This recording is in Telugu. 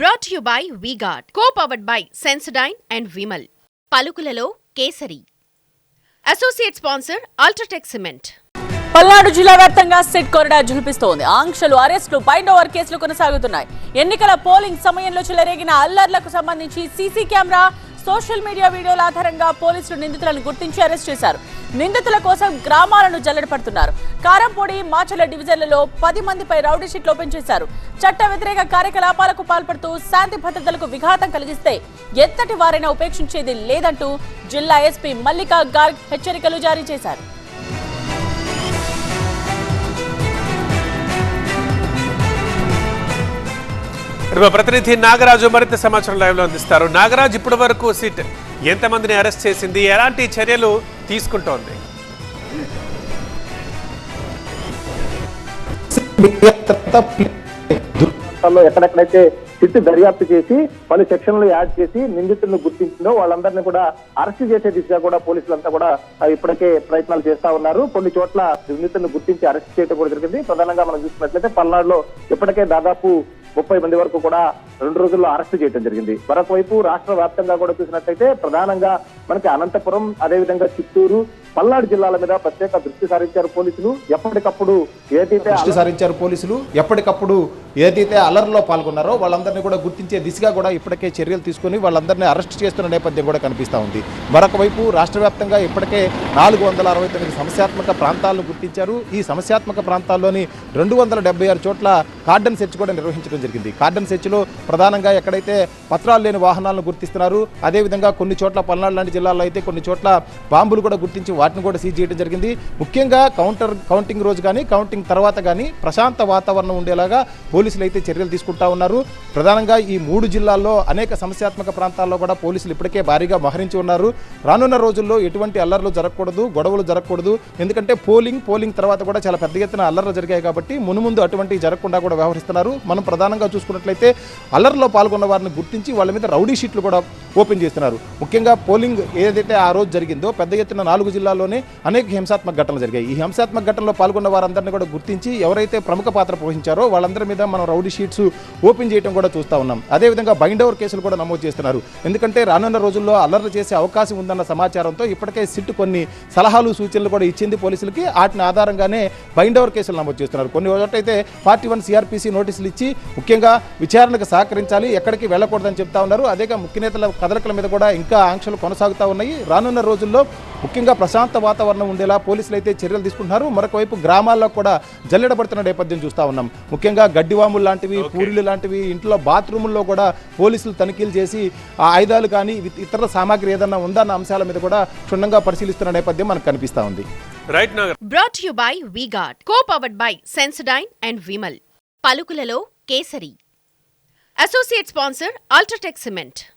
Brought you by VGuard co powered by Sensodyne and Vimal పలుకులలో Kesari. Associate sponsor UltraTech cement Palnadu జిల్లా వ్యాప్తంగా సిట్ కొరడా జులిపిస్తోంది ఆంక్షలు అరెస్టులు బైండ్ ఓవర్ కేసులు కొనసాగుతున్నాయి. ఎన్నికల పోలింగ్ సమయంలో చెలరేగిన అల్లర్లకు సంబంధించి సీసీ కెమెరా సోషల్ మీడియా వీడియోల ఆధారంగా పోలీసులు నిందితులను గుర్తించి అరెస్ట్ చేశారు. నిందితుల కోసం గ్రామాలను జల్లెడపడుతున్నారు. కారంపొడి మాచల డివిజన్లలో పది మందిపై రౌడీ షీట్లు ఓపెన్ చేశారు. చట్ట వ్యతిరేక కార్యకలాపాలకు పాల్పడుతూ శాంతి భద్రతలకు విఘాతం కలిగిస్తే ఎంతటి వారైనా ఉపేక్షించేది లేదంటూ జిల్లా ఎస్పీ మల్లికా గార్గ్ హెచ్చరికలు జారీ చేశారు. ఇటు ప్రతినిధి నాగరాజు మరింత సమాచారం లైవ్లో అందిస్తారు. నాగరాజ్ ఇప్పటి వరకు సిట్ ఎంతమందిని అరెస్ట్ చేసింది? ఎలాంటి చర్యలు తీసుకుంటోంది? ఎక్కడెక్కడైతే సిట్ దర్యాప్తు చేసి పలు సెక్షన్లు యాడ్ చేసి నిందితులను గుర్తించిందో వాళ్ళందరినీ కూడా అరెస్ట్ చేసే దిశగా కూడా పోలీసులంతా కూడా ఇప్పటికే ప్రయత్నాలు చేస్తా ఉన్నారు. కొన్ని చోట్ల నిందితులను గుర్తించి అరెస్ట్ చేయడం కూడా జరిగింది. ప్రధానంగా మనం చూసినట్లయితే పల్నాడులో ఇప్పటికే దాదాపు ముప్పై మంది వరకు కూడా రెండు రోజుల్లో అరెస్ట్ చేయడం జరిగింది. మరొక వైపు రాష్ట్ర వ్యాప్తంగా కూడా చూసినట్లయితే ప్రధానంగా మనకి అనంతపురం అదేవిధంగా చిత్తూరు పల్నాడు జిల్లాల మీద ప్రత్యేక దృష్టి సారించారు పోలీసులు. ఎప్పటికప్పుడు ఏదైతే దృష్టి సారించారు పోలీసులు ఎప్పటికప్పుడు ఏదైతే అల్లర్లో పాల్గొన్నారో వాళ్ళందరినీ కూడా గుర్తించే దిశగా కూడా ఇప్పటికే చర్యలు తీసుకుని వాళ్ళందరినీ అరెస్ట్ చేస్తున్న నేపథ్యం కూడా కనిపిస్తూ ఉంది. మరొక వైపు రాష్ట్ర వ్యాప్తంగా ఇప్పటికే నాలుగు వందల అరవై తొమ్మిది సమస్యాత్మక ప్రాంతాలను గుర్తించారు. ఈ సమస్యాత్మక ప్రాంతాల్లోని రెండు వందల డెబ్బై ఆరు చోట్ల కార్డన్ సెర్చ్ కూడా నిర్వహించడం జరిగింది. కార్డన్ సెర్చ్లో ప్రధానంగా ఎక్కడైతే పత్రాలు లేని వాహనాలను గుర్తిస్తున్నారు అదేవిధంగా కొన్ని చోట్ల పల్నాడు లాంటి జిల్లాల్లో అయితే కొన్ని చోట్ల బాంబులు కూడా గుర్తించి వాటిని కూడా సీజ్ చేయడం జరిగింది. ముఖ్యంగా కౌంటర్ కౌంటింగ్ రోజు కానీ కౌంటింగ్ తర్వాత కానీ ప్రశాంత వాతావరణం ఉండేలాగా పోలీసులు అయితే చర్యలు తీసుకుంటా ఉన్నారు. ప్రధానంగా ఈ మూడు జిల్లాల్లో అనేక సమస్యాత్మక ప్రాంతాల్లో కూడా పోలీసులు ఇప్పటికే భారీగా మోహరించి ఉన్నారు. రానున్న రోజుల్లో ఎటువంటి అల్లర్లు జరగకూడదు గొడవలు జరగకూడదు. ఎందుకంటే పోలింగ్ పోలింగ్ తర్వాత కూడా చాలా పెద్ద ఎత్తున అల్లర్లు జరిగాయి కాబట్టి మునుముందు అటువంటివి జరగకుండా కూడా వ్యవహరిస్తున్నారు. మనం ప్రధానంగా చూసుకున్నట్లయితే అల్లర్లో పాల్గొన్న వారిని గుర్తించి వాళ్ళ మీద రౌడీ షీట్లు కూడా ఓపెన్ చేస్తున్నారు. ముఖ్యంగా పోలింగ్ ఏదైతే ఆ రోజు జరిగిందో పెద్ద ఎత్తున నాలుగు జిల్లాలోనే అనేక హింసాత్మక ఘటనలు జరిగాయి. ఈ హింసాత్మక ఘటనలో పాల్గొన్న వారందరినీ కూడా గుర్తించి ఎవరైతే ప్రముఖ పాత్ర పోషించారో వాళ్ళందరి మీద మనం రౌడీ షీట్స్ ఓపెన్ చేయడం కూడా చూస్తూ ఉన్నాం. అదేవిధంగా బైండ్ ఓవర్ కేసులు కూడా నమోదు చేస్తున్నారు. ఎందుకంటే రానున్న రోజుల్లో అల్లర్లు చేసే అవకాశం ఉందన్న సమాచారంతో ఇప్పటికే సిట్ కొన్ని సలహాలు సూచనలు కూడా ఇచ్చింది పోలీసులకి. వాటిని ఆధారంగానే బైండ్ ఓవర్ కేసులు నమోదు చేస్తున్నారు. కొన్ని రోజులైతే పార్టీ వన్ సిఆర్పిసి నోటీసులు ఇచ్చి ముఖ్యంగా విచారణకు సహకరించాలి ఎక్కడికి వెళ్ళకూడదని చెప్తా ఉన్నారు. అదేగా ముఖ్య నేతల కదలికల మీద కూడా ఇంకా ఆంక్షలు కొనసాగుతూ ఉన్నాయి. రానున్న రోజుల్లో ముఖ్యంగా ప్రశాంత వాతావరణం ఉండేలా పోలీసులు అయితే చర్యలు తీసుకుంటున్నారు. మరొక వైపు గ్రామాల్లో కూడా జల్లెడబడుతున్న నేపథ్యం చూస్తా ఉన్నాం. ముఖ్యంగా గడ్డివాములు లాంటివి పూరిలు లాంటివి ఇంట్లో బాత్రూముల్లో కూడా పోలీసులు తనిఖీలు చేసి ఆ ఆయుధాలు కానీ ఇత- ఇతర సామాగ్రి ఏదన్నా ఉందన్న అంశాల మీద కూడా క్షుణ్ణంగా పరిశీలిస్తున్న నేపథ్యం మనకు కనిపిస్తా ఉంది. Right brought you by co powered by Sensodyne and Vimal పలుకులలో Kesari. Associate sponsor UltraTech cement